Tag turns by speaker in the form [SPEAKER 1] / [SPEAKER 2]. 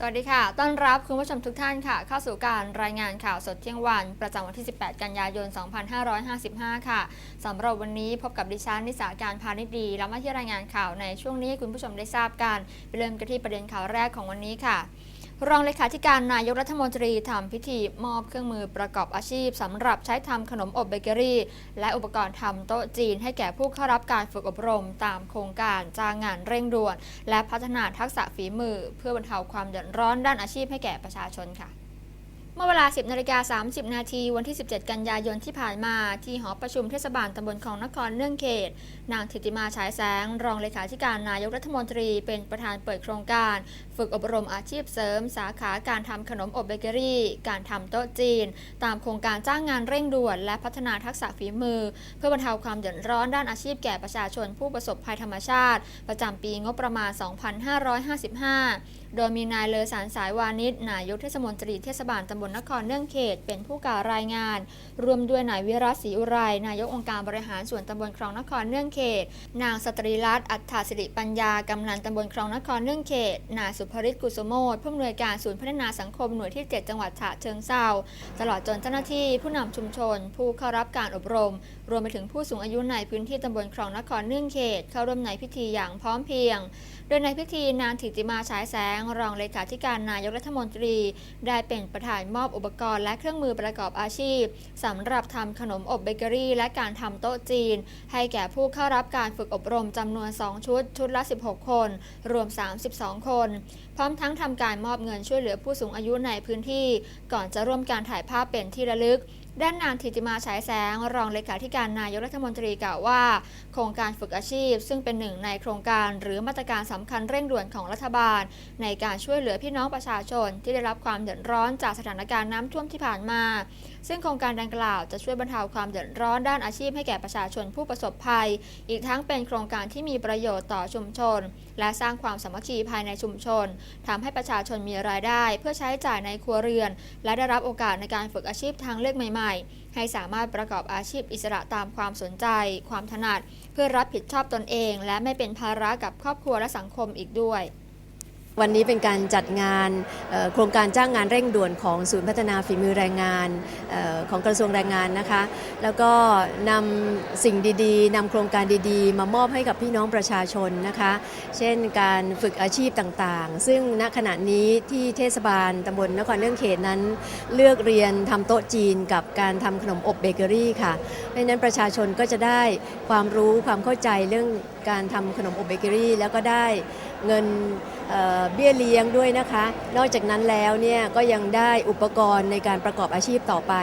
[SPEAKER 1] สวัสดีค่ะ ต้อนรับคุณผู้ชมทุกท่านค่ะ เข้าสู่การรายงานข่าวสดเที่ยงวัน ประจำวันที่ 18 กันยายน 2555 ค่ะ สำหรับวันนี้พบกับดิฉันนิสาการพาณิชย์ดี และมาที่รายงานข่าวในช่วงนี้ให้คุณผู้ชมได้ทราบกัน เริ่มกันที่ประเด็นข่าวแรกของวันนี้ค่ะ รองเลขาธิการนายกรัฐมนตรีทำพิธีมอบเครื่องมือประกอบอาชีพสำหรับใช้ทำขนมอบเบเกอรี่ และอุปกรณ์ทำโต๊ะจีนให้แก่ผู้เข้ารับการฝึกอบรม ตามโครงการจ้างงานเร่งด่วน และพัฒนาทักษะฝีมือ เพื่อบรรเทาความเดือดร้อนด้านอาชีพให้แก่ประชาชนค่ะเมื่อว ลา 10นาฬิกา30 นาทีวันที่ 17 กันยายนที่ผ่านมา ที่หอประชุมเทศบาลตำบลคลองนครเนื่องเขต นางธิติมาฉายแสง รองเลขาธิการนายกรัฐมนตรี เป็นประธานเปิดโครงการ ฝึกอบรมอาชีพเสริม สาขาการทำขนมอบเบเกอรี่ การทำโต๊ะจีน ตามโครงการจ้างงานเร่งด่วน และพัฒนาทักษะฝีมือ เพื่อบรรเทาความเดือดร้อนด้านอาชีพแก่ประชาชนผู้ประสบภัยธรรมชาติ ประจำปีงบประมาณ 2555 โดยมีนายเลอสารสายวานิชนายกเทศมนตรีเทศบาลตำบลนครครเนื่องเขต เป็นผู้กล่าวรายงาน รวมด้วยนายวิรัตศรีอุไร นายกองค์การบริหารส่วนตำบลคลองนครเนื่องเขต นางสตรีรัตน์อัฏฐสิริปัญญากำนันตำบลคลองนครเนื่องเขต นายสุภริตกุสโมทผู้อำนวยการศูนย์พัฒนาสังคมหน่วยที่ 7 จังหวัดฉะเชิงเทราตลอดจนเจ้าหน้าที่ผู้นำชุมชน ผู้เข้ารับการอบรม รวมไปถึงผู้สูงอายุในพื้นที่ตำบลคลองนครเนื่องเขต เข้าร่วมในพิธีอย่างพร้อมเพรียงโดยในพิธีนางถิติมาฉายแสง รองเลขาธิการนายกรัฐมนตรี ได้เป็นประธานมอบอุปกรณ์และเครื่องมือประกอบอาชีพสำหรับทำขนมอบเบเกอรี่ และการทำโต๊ะจีน ให้แก่ผู้เข้ารับการฝึกอบรมจำนวน 2 ชุด ชุดละ 16 คน รวม 32 คน พร้อมทั้งทำการมอบเงินช่วยเหลือผู้สูงอายุในพื้นที่ ก่อนจะร่วมการถ่ายภาพเป็นที่ระลึก ด้านนางธิติมาฉายแสง รองเลขาธิการนายกรัฐมนตรีกล่าวว่า โครงการฝึกอาชีพ ซึ่งเป็นหนึ่งในโครงการหรือมาตรการสำคัญเร่งด่วนของรัฐบาล ในการช่วยเหลือพี่น้องประชาชน ที่ได้รับความเดือดร้อนจากสถานการณ์น้ำท่วมที่ผ่านมา ซึ่งโครงการดังกล่าวจะช่วยบรรเทาความเดือดร้อนด้านอาชีพให้แก่ประชาชนผู้ประสบภัย อีกทั้งเป็นโครงการที่มีประโยชน์ต่อชุมชน และสร้างความสามัคคีภายในชุมชนทำให้ประชาชนมีรายได้ เพื่อใช้จ่ายในครัวเรือน และได้รับโอกาสในการฝึกอาชีพทางเลือกใหม่ให้สามารถประกอบอาชีพอิสระตามความสนใจ ความถนัด เพื่อรับผิดชอบตนเอง และไม่เป็นภาระกับครอบครัวและสังคมอีกด้วย
[SPEAKER 2] วันนี้เป็นการจัดงานโครงการจ้างงานเร่งด่วนของศูนย์พัฒนาฝีมือแรงงานออของกระทรวงแรงงานนะคะ แล้วก็นำสิ่งดีๆนำโครงการดีๆ มามอบให้กับพี่น้องประชาชนนะคะ เช่นการฝึกอาชีพต่างๆ ซึ่งณขณะนี้ที่เทศบาลตำบลนครเนื่องเขตนั้น เลือกเรียนทำโต๊ะจีนกับการทำขนมอบเบเกอรี่ค่ะ เพราะฉะนั้นประชาชนก็จะได้ความรู้ความเข้าใจเรื่อง การทำขนมอบเบเกอรี่ แล้วก็ได้เงินเเบี้ยเลี้ยงด้วยนะคะ นอกจากนั้นแล้วเนี่ยก็ยังได้อุปกรณ์ในการประกอบอาชีพต่อไป